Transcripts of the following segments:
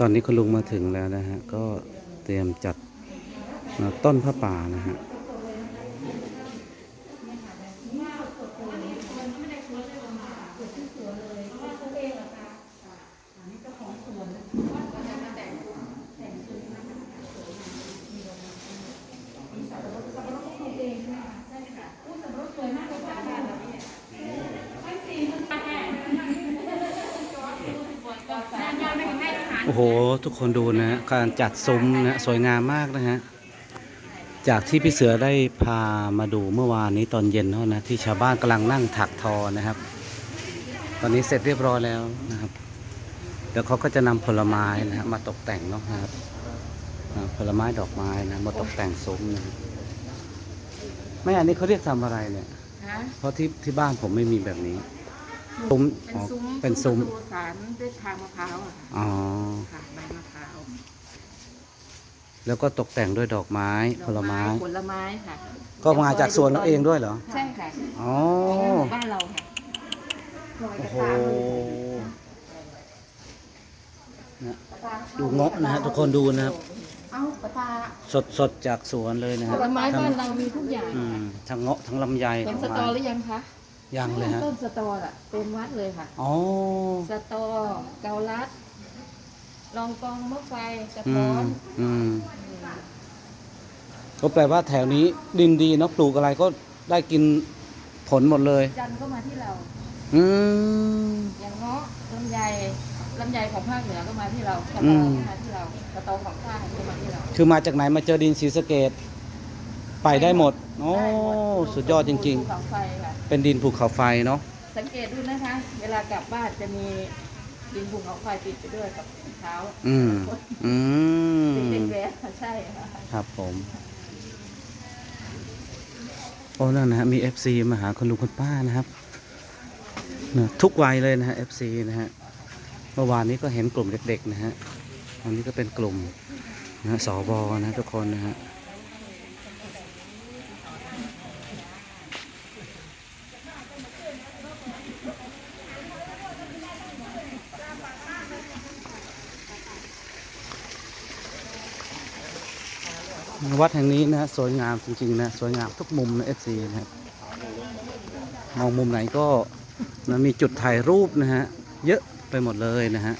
ตอนนี้คุณลุงมาถึงแล้วนะฮะ ก็เตรียมจัดต้นผ้าป่านะฮะ โอ้โห ทุกคนดูนะฮะการจัดซุ้มนะสวยงามมากนะฮะ จากที่พี่เสือได้พามาดูเมื่อวานนี้ตอนเย็นเท่านะที่ชาวบ้านกำลังนั่งถักทอนะครับ ตอนนี้เสร็จเรียบร้อยแล้วนะครับเดี๋ยวเขาก็จะนำผลไม้นะฮะมาตกแต่งเนาะนะครับอ่าผลไม้ดอกไม้นะมาตกแต่งซุ้มนะครับไม่อันนี้เขาเรียกทำอะไรเนี่ยฮะเพราะที่ที่บ้านผมไม่มีแบบนี้ ซุ้มเป็นอ๋อซุ้มเป็นซุ้มประตูสารด้วยทางมะพร้าวอะค่ะอ๋อ ค่ะใบมะพร้าวแล้วก็ตกแต่งด้วยดอกไม้ดอกผลไม้ผลไม้ค่ะก็มาจากสวนเราเองด้วยเหรอ ใช่ค่ะอ๋อของหมู่บ้านเราค่ะลอยกโอ้ระโหตานะดูเงาะนะฮะทุกคนดูนะครับ เอ้ากระตาสดสดจากสวนเลยนะผฮะลไม้ทั้งบ้านเรามีทุกอย่างอืมทั้งเงาะทั้งลำไยเห็นดสอกตอไม้หรือยังคะ ยังเลยฮะ ต้นสตออะเต็มวัดเลยค่ะ อ๋อ สตอเกาลัด ลองกองมะไฟกระอืท้อม นอืม ก็แปลว่าแถวนี้ดินดีเนาะปลูกอะไรก็ได้กินผลหมดเลย จันทร์ก็มาที่เรา อืม อย่างเงาะลำไยลำไยของภาคเหนือก็มาที่เราสตอือม ก็มาที่เราสตอของภาคก็มาที่เรา คือมาจากไหนมาเจอดินศรีสะเกดไปได้หมด โอ้ได้หมสุดยอดจริงภูเขาไฟค่ะๆ เป็นดินภูเขาไฟเนาะสังเกตดูนะคะ เวลากลับบ้านจะมีดินภูเขาไฟติดไปด้วยกับเท้าอืมอืมติดแดงๆใช่ค่ะครับผมโอ้นั่นนะฮะมี FC มาหาคุณลุงคุณป้านะครับนะทุกวัยเลยนะฮะ FC นะฮะเมื่อวานนี้ก็เห็นกลุ่มเด็กๆนะฮะวันนี้ก็เป็นกลุ่มนะฮะสบนะทุกคนนะฮะ วัดแห่งนี้นะฮะสวยงามจริงๆนะสวยงามทุกมุมนะเอฟซีนะครับมองมุมไหนก็นะมีจุดถ่ายรูปนะฮะเยอะไปหมดเลยนะฮะ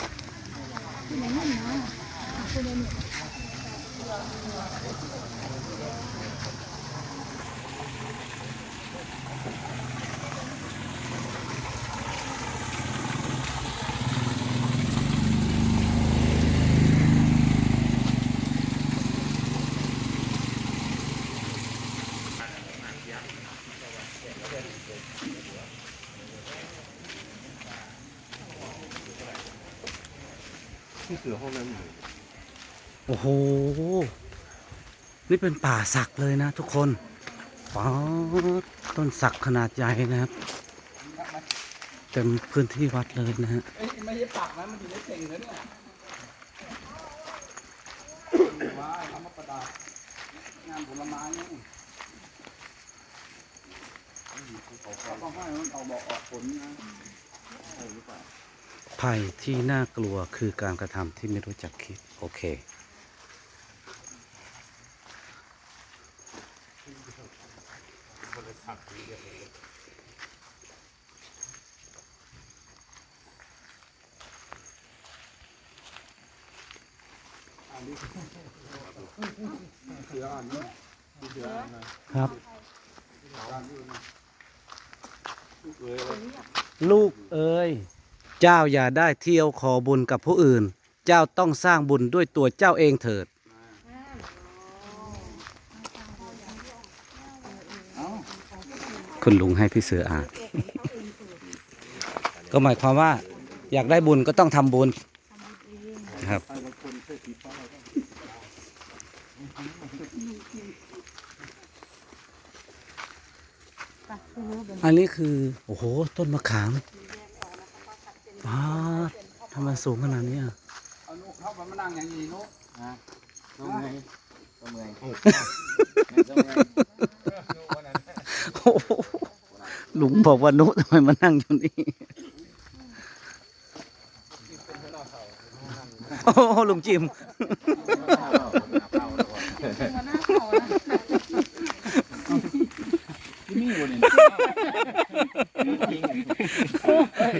โอ้โห นี่เป็นป่าสักเลยนะทุกคนป๊าดต้นสักขนาดใหญ่นะครับ เต็มพื้นที่วัดเลยนะฮะไม่ใช่ปักนะมันอยู่ในเข่งนะเนี่ยว้ายเอามาประดับงานผลไม้นี่เขาต้องให้มันเอาบอกออกผลนะใช่หรือเปล่า ภัยที่น่ากลัวคือการกระทำที่ไม่รู้จักคิด โอเคเสืออ่านนะเสืออ่านนะครับ ลูกเอ๋ย เจ้าอย่าได้เที่ยวขอบุญกับผู้อื่น เจ้าต้องสร้างบุญด้วยตัวเจ้าเองเถิด คุณลุงให้พี่เสืออ่าน ก็หมายความว่า อยากได้บุญก็ต้องทำบุญครับ อันนี้คือ โอ้โห ต้นมะขาม อ้าดทำไมสูงขนาดนี้อะเอานุเข้ามามานั่งอย่างนี้นุก็เมื่อยก็เมื่อยโอ้โหลุงบอกว่านุทำไมมานั่งอยู่นี่โอ้โหลุงจิมหัวหน้าเขานะ ที่นี่วันนี้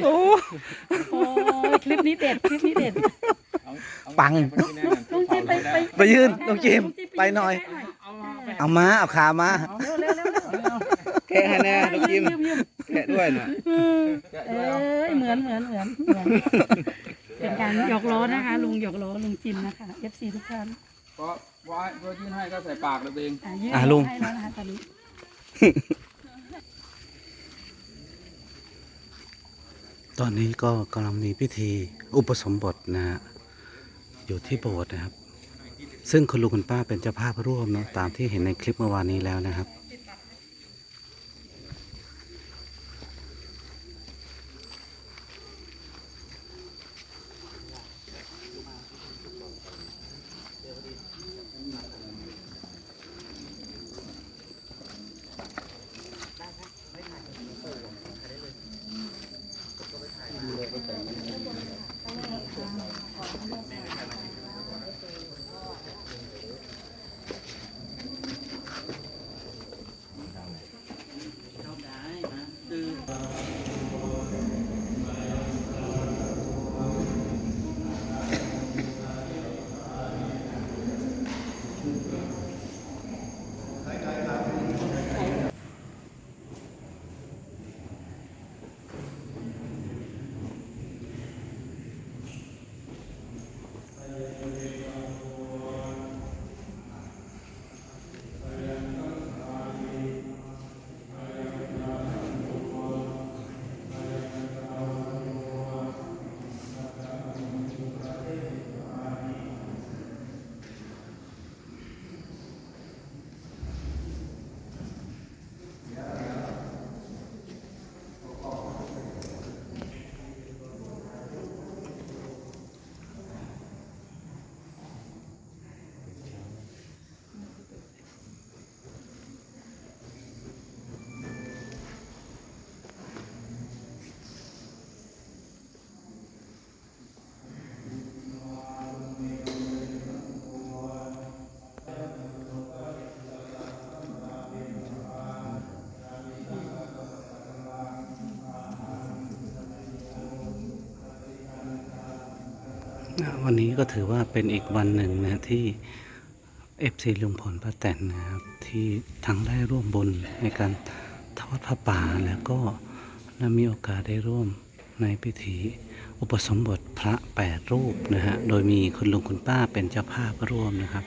โอ้ โอ้ยคลิปนี้เด็ดคลิปนี้เด็ด ปังลุงจิมไปไปไปยืนลุงจิมไปหน่อย เอามาเอาขามาเร็วเร็วเร็วเร็วแกะให้แน่ลูกจิ้มยืมยืมแกะด้วยน่ะเอ้ยเหมือนเหมือนเหมือนเหมือนเป็นการหยอกล้อนะคะ ลุงหยอกล้อลุงจิมนะคะ FC ทุกท่านก็ว่าก็ยื่นให้ก็ใส่ปากเลยตัวเองอะยื่นอะลุงให้แล้วนะคะตอนนี้ตอนนี้ก็กำลังมีพิธีอุปสมบทนะฮะ อยู่ที่โบสถ์นะครับ ซึ่งคุณลุงคุณป้าเป็นเจ้าภาพร่วมเนาะตามที่เห็นในคลิปเมื่อวานนี้แล้วนะครับ วันนี้ก็ถือว่าเป็นอีกวันหนึ่งนะที่เอฟซีลุงพลป้าแตนนะครับที่ทั้งได้ร่วมบุญในการทอดผ้าป่าแล้วก็ได้มีโอกาสได้ร่วมในพิธีอุปสมบทพระแปดรูปนะฮะโดยมีคุณลุงคุณป้าเป็นเจ้าภาพร่วมนะครับ